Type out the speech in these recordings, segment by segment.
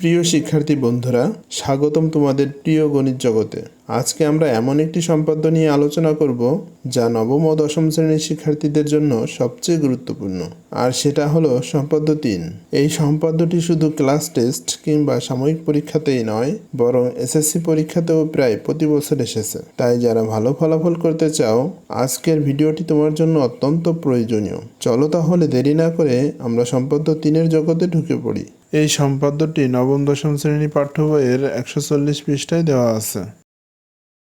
প্রিয় শিক্ষার্থী বন্ধুরা স্বাগতম তোমাদের প্রিয় গণিত জগতে। আজকে আমরা এমন একটি সম্পাদ্য নিয়ে আলোচনা করব, যা নবম ও দশম শ্রেণির শিক্ষার্থীদের জন্য সবচেয়ে গুরুত্বপূর্ণ। আর সেটা হলো সম্পাদ্য তিন। এই সম্পাদ্যটি শুধু ক্লাস টেস্ট কিংবা সাময়িক পরীক্ষাতেই নয়, বরং এসএসসি পরীক্ষাতেও প্রায় প্রতি বছর এসেছে। তাই যারা ভালো ফলাফল করতে চাও, আজকের ভিডিওটি তোমার জন্য অত্যন্ত প্রয়োজনীয়। চলো তাহলে দেরি না করে আমরা সম্পাদ্য তিনের জগতে ঢুকে পড়ি। এই সম্পাদ্যটি নবম দশম শ্রেণি পাঠ্য বইয়ের একশো চল্লিশ পৃষ্ঠায় দেওয়া আছে।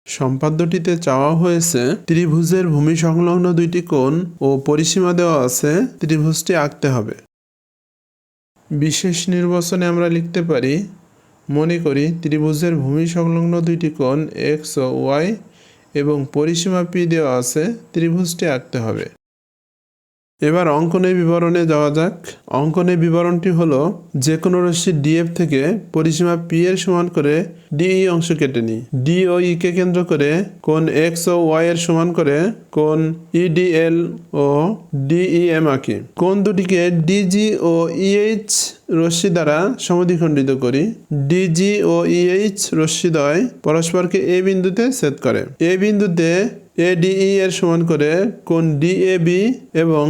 সম্পাদ্যটিতে চাওয়া হয়েছে, ত্রিভুজের ভূমি সংলগ্ন দুইটি কোণ ও পরিসীমা দেওয়া আছে, ত্রিভুজটি আঁকতে হবে। বিশেষ নির্বাচনে আমরা লিখতে পারি, মনে করি ত্রিভুজের ভূমি সংলগ্ন দুইটি কোণ এক্স ও ওয়াই এবং পরিসীমা পি দেওয়া আছে, ত্রিভুজটি আঁকতে হবে। এবার অঙ্কনের বিবরণে যাওয়া যাক। অঙ্কনের বিবরণটি হলো যে কোনো রশ্মি ডিএফ থেকে পরিসীমা পি এর সমান করে ডিই অংশ কেটে নিই। ডি ও ই কে কেন্দ্র করে কোন এক্স ও ওয়াই এর সমান করে কোন ইডিএল ও ডিইএম আঁকি। কোন দুটিকে ডিজি ও ইএইচ রশ্মি দ্বারা সমদ্বিখণ্ডিত করি। ডিজি ও ইএইচ রশ্মিদ্বয় পরস্পরকে এ বিন্দুতে ছেদ করে। এ বিন্দুতে এডিই এর সমান করে কোন ডিএবি এবং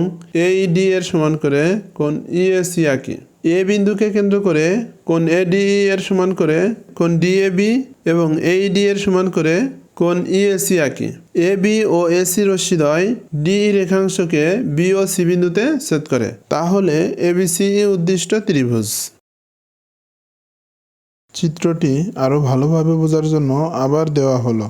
এইডি এর সমান করে কোন ইএসি আঁকি। এ বিন্দুকে কেন্দ্র করে কোন এডিই এর সমান করে কোন ডিএবি এবং এইডি এর সমান করে কোন ইএসি আঁকি। এ বি ও এসি রশ্মিদ্বয় ডি রেখাংশকে বি ও সি বিন্দুতে ছেদ করে। তাহলে এবিসি উদ্দিষ্ট ত্রিভুজ। চিত্রটি আরও ভালোভাবে বোঝার জন্য আবার দেওয়া হলো।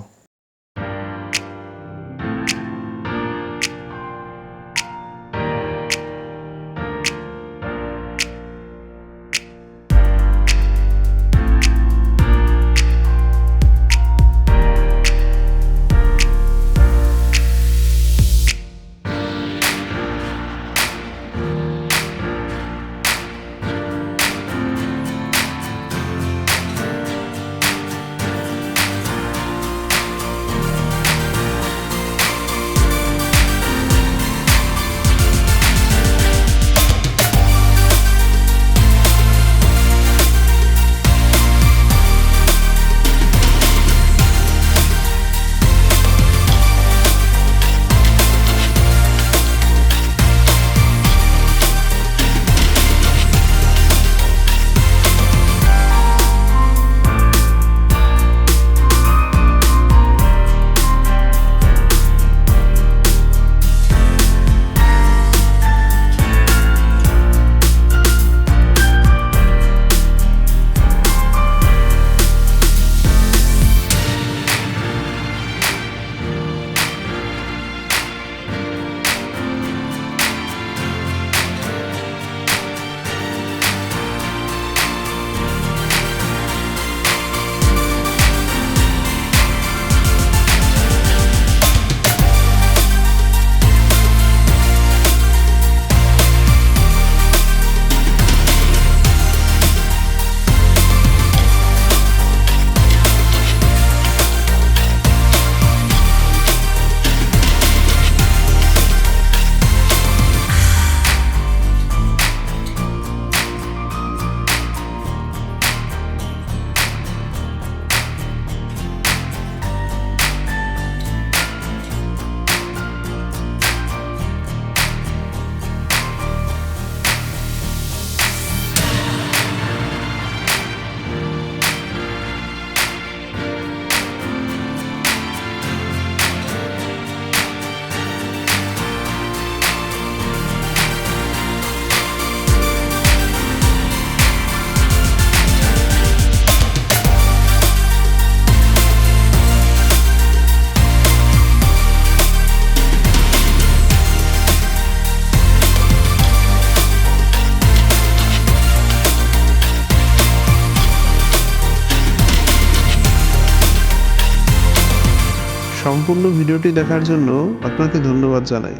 সম্পূর্ণ ভিডিওটি দেখার জন্য আপনাকে ধন্যবাদ জানাই।